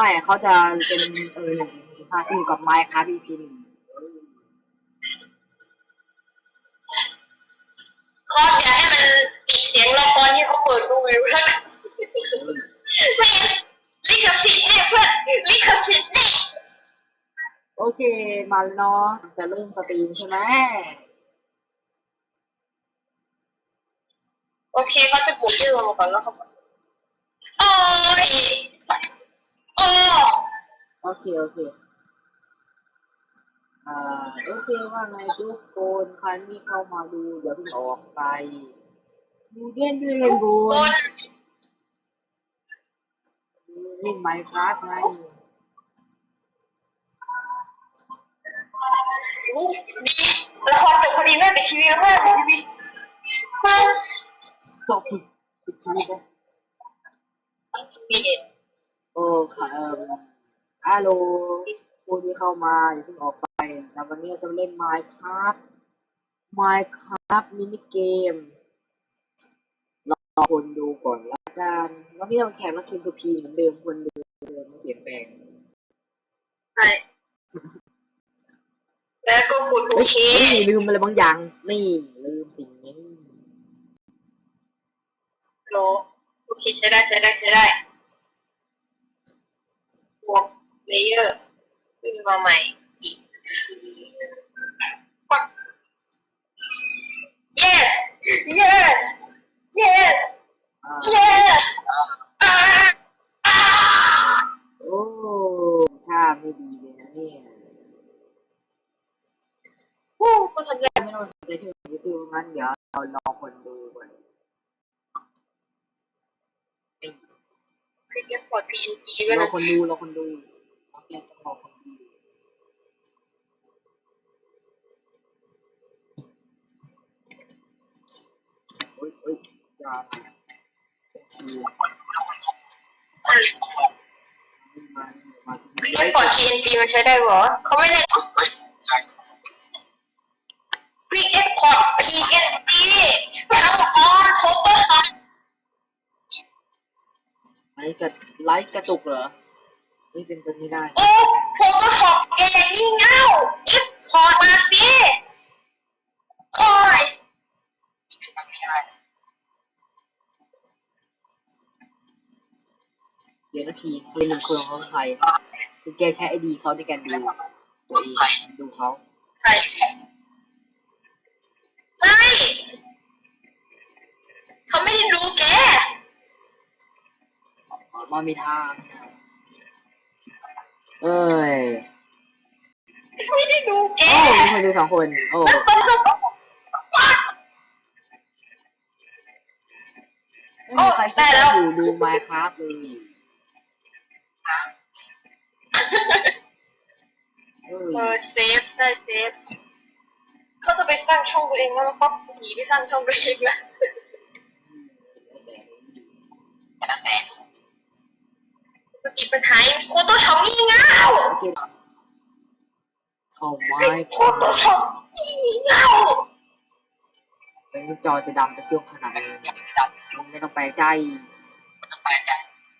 ไม่เขาจะเป็นเออหนึ่งสิบห้าซึ่งกับไมค์ครับอีพีหนึ่งคอสอย่าให้มันปิดเสียงละครที่เขาเปิดดูอยู่แล้วกันไม่งั้นลิขสิทธิ์เนี่ยเพื่อนลิขสิทธิ์เนี่ยโอเค มาแล้วเนาะจะเริ่มสตรีมใช่ไหมโอเคเขาจะปลูกยืดมาก่อนแล้วเขาบอกโอ้ย โอ้โอเค โอเค อ่า โอเคว่าไงทุกคนใครที่เข้ามาดูอย่าเพิ่งออกไป ดูเล่นด้วยกันบุคญนเล่นไมค์ครับไงอู้ดีละครจบพอดีแม่ปิดทีวีแล้วแม่ปิดทีวี stop it ปิดทีวีเลยนี่โอ้ค่ะเอ่อฮัลโหลผู้ที่เข้ามาอย่าเพิ่งออกไป แต่วันนี้เราจะเล่นไมค์ครับไมค์ครับมินิเกมรอคนดูก่อนละกันวันนี้เราแขกรับเชิญคือพีเหมือนเดิมคนเดิมไม่เปลี่ยนแปลงใช่แล้วก็กดโอเฮ้ยเคนี่ลืมอะไรบางอย่างนี่ลืมสิ่งนี้โลโอเคใช้ได้ใช้ได้ใช้ได้บวก เลเยอร์ขึ้นมาใหม่อีกทีปัก yes yes yes อ่า yes อ่าอ่าโอ้ท่าไม่ดีเลยนะเนี่ยโอ้กูทำได้ไม่ต้องสนใจที่ยูทูบงั้นเดี๋ยวเรารอคนดูก่อนคือยังกด PNG ไว้รอนะคนดูรอคนดู เราแค่ต้องรอคนดูเฮ้ยเฮ้ยจะทีนี่มามาที่คือนี่ยังกด PNG มันใช้ได้เหรอเขาไม่ได้พี่เอ็กพอร์ต PNG ทั้งออนโฟโต้ช็อปไลค์กระไลค์กระตุกเหรอ นี่เป็นไปไม่ได้ โอ้โฟโต้ช็อปเองนี่เง่าเอ็กพอร์ตมาสิโอ้ยเดี๋ยวนะพี่เคยหนึ่งคนของเขาใครคือแกใช้ไอดีเขาในการดูตัวเองดูเขาใช่ไม่เขาไม่ได้ดูแก ออกมาไม่ทาง เอ้ยไม่ได้ดูแกโอ้มีคนดูสองคน โอ้แล้วมันก็ไม่มีใครคิดจะดูดูมาครับเลยเอเอออเซฟได้เซฟเขาจะไปสร้างช่องตัวเองแล้วแล้วก็หนีไปสร้างช่องตัวเองแล้วป กติปัญหาโคโต้ช็อปงี่เง่าโอเคเข้าไม้โคโต้ช็อปงี่เง่าแต่จอจะดำจะเชื่อมขนาดนี้ไม่ต้องแปลกใจ